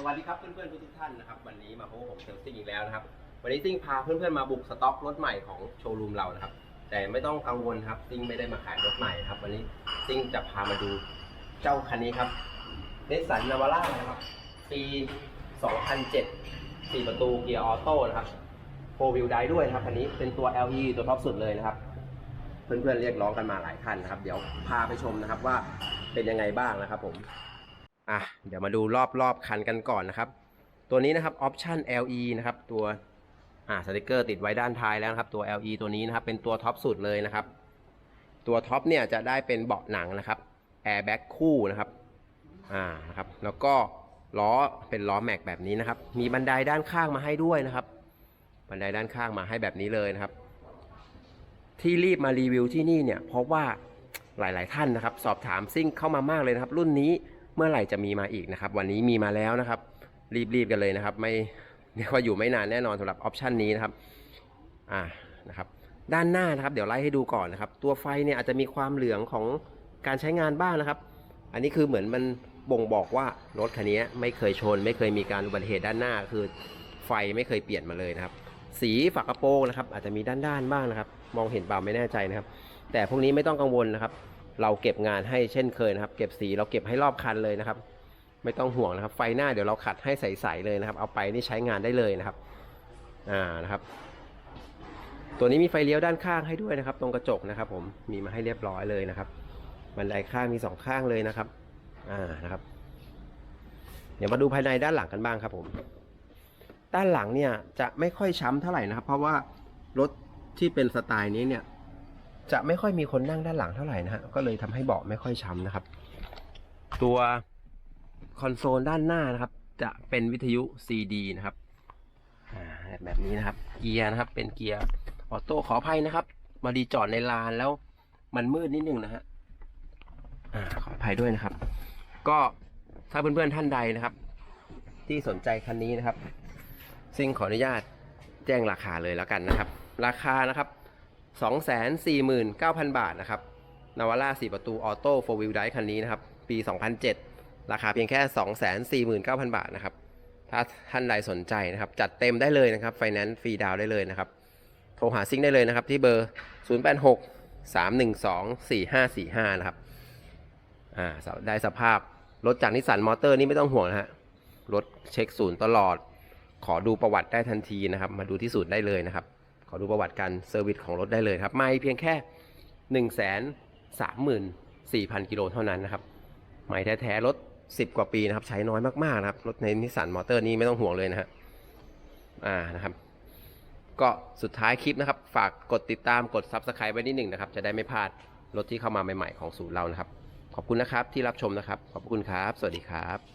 สวัสดีครับเพื่อนๆทุกท่านนะครับวันนี้มาพบกับผมเซลซิ่งอีกแล้วนะครับ วันนี้ซิ่งพาเพื่อนๆมาบุกสต็อกรถใหม่ของโชว์รูมเรานะครับ แต่ไม่ต้องกังวลครับซิ่งไม่ได้มาขายรถใหม่ครับ วันนี้ซิ่งจะพามาดูเจ้าคันนี้ครับเนสสันนาวาร่านะครับปี 2007 4 ประตูเกียร์ออโต้นะครับโฟวิลไดด้วยครับคันนี้เป็นตัว LE ตัวท็อปสุดเลยนะครับ เพื่อนๆเรียกร้องกันมาหลายท่านนะครับ เดี๋ยวพาไปชมนะครับว่าเป็นยังไงบ้างนะครับผม อะเดี๋ยวมาดูรอบรอบคันกันก่อนนะครับ ตัวนี้นะครับออปชัน LE นะครับตัวอ่าสติกเกอร์ติดไว้ด้านท้ายแล้วนะครับตัว LE ตัวนี้นะครับเป็นตัวท็อปสุดเลยนะครับ ตัวท็อปเนี่ยจะได้เป็นเบาะหนังนะครับแอร์แบ็กคู่นะครับอ่านะครับแล้วก็ล้อเป็นล้อแม็กแบบนี้นะครับ มีบันไดด้านข้างมาให้ด้วยนะครับ บันไดด้านข้างมาให้แบบนี้เลยนะครับ ที่รีบมารีวิวที่นี่เนี่ยเพราะว่าหลาย ๆ ท่านนะครับ สอบถามซิ่งเข้ามามากเลยนะครับ รุ่นนี้ เมื่อไหร่จะมีมาอีกนะครับ วันนี้มีมาแล้วนะครับ รีบๆกันเลยนะครับ ไม่เรียกว่าอยู่ไม่นานแน่นอนสำหรับออปชันนี้นะครับอ่านะครับ ด้านหน้านะครับ เดี๋ยวไล่ให้ดูก่อนนะครับ ตัวไฟเนี่ยอาจจะมีความเหลืองของการใช้งานบ้างนะครับ อันนี้คือเหมือนมันบ่งบอกว่ารถคันนี้ไม่เคยชน ไม่เคยมีการอุบัติเหตุด้านหน้า คือไฟไม่เคยเปลี่ยนมาเลยนะครับ สีฝากระโปรงนะครับ อาจจะมีด้านๆบ้างนะครับ มองเห็นเปล่าไม่แน่ใจนะครับ แต่พวกนี้ไม่ต้องกังวลนะครับ เราเก็บงานให้เช่นเคยนะครับ เก็บสีเราเก็บให้รอบคันเลยนะครับ ไม่ต้องห่วงนะครับ ไฟหน้าเดี๋ยวเราขัดให้ใสๆเลยนะครับ เอาไปนี่ใช้งานได้เลยนะครับ อ่านะครับ ตัวนี้มีไฟเลี้ยวด้านข้างให้ด้วยนะครับ ตรงกระจกนะครับ ผมมีมาให้เรียบร้อยเลยนะครับบันไดข้างมีสองข้างเลยนะครับ อ่านะครับ เดี๋ยวมาดูภายในด้านหลังกันบ้างครับ ผม ด้านหลังเนี่ยจะไม่ค่อยช้ำเท่าไหร่นะครับ เพราะว่ารถที่เป็นสไตล์นี้เนี่ย จะไม่ค่อยมีคนนั่งด้านหลังเท่าไหร่นะฮะก็เลยทำให้เบาะไม่ค่อยช้ำนะครับ ตัวคอนโซลด้านหน้านะครับ จะเป็นวิทยุ CD นะครับแบบนี้นะครับ เกียร์นะครับ เป็นเกียร์ออโต้ขออภัยนะครับมาดีจอดในลานแล้วมันมืดนิดนึงนะฮะขออภัยด้วยนะครับ ก็ถ้าเพื่อนๆท่านใดนะครับ ที่สนใจคันนี้นะครับซิ่งขออนุญาตแจ้งราคาเลยแล้วกันนะครับ ราคานะครับ 249,000 บาทนะครับนาวาร่า4ประตูออโต้4 Wheel Drive คันนี้นะครับ ปี 2007 ราคาเพียงแค่ 249,000 บาทนะครับ ถ้าท่านใดสนใจนะครับ จัดเต็มได้เลยนะครับ ไฟแนนซ์ฟรีดาวได้เลยนะครับ โทรหาซิงได้เลยนะครับ ที่เบอร์ 086 312 4545 นะครับ อ่า ได้สภาพ รถจากนิสสันมอเตอร์นี่ไม่ต้องห่วงนะฮะ รถเช็คศูนย์ตลอด ขอดูประวัติได้ทันทีนะครับ มาดูที่ศูนย์ได้เลยนะครับ ขอดูประวัติการเซอร์วิสของรถได้เลยครับ ไม่เพียงแค่ 1 3 4 0 0 0 กิโลเท่านั้นนะครับใหม่แท้ๆ รถ 10 กว่าปีนะครับ ใช้น้อยมากๆนะครับ รถในนิสสันมอเตอร์นี่ไม่ต้องห่วงเลยนะฮะอ่านะครับ ก็สุดท้ายคลิปนะครับ ฝากกดติดตามกด Subscribe ไว้นิดหนึ่งนะครับ จะได้ไม่พลาดรถที่เข้ามาใหม่ๆของศูนย์เรานะครับ ขอบคุณนะครับที่รับชมนะครับ ขอบคุณครับ สวัสดีครับ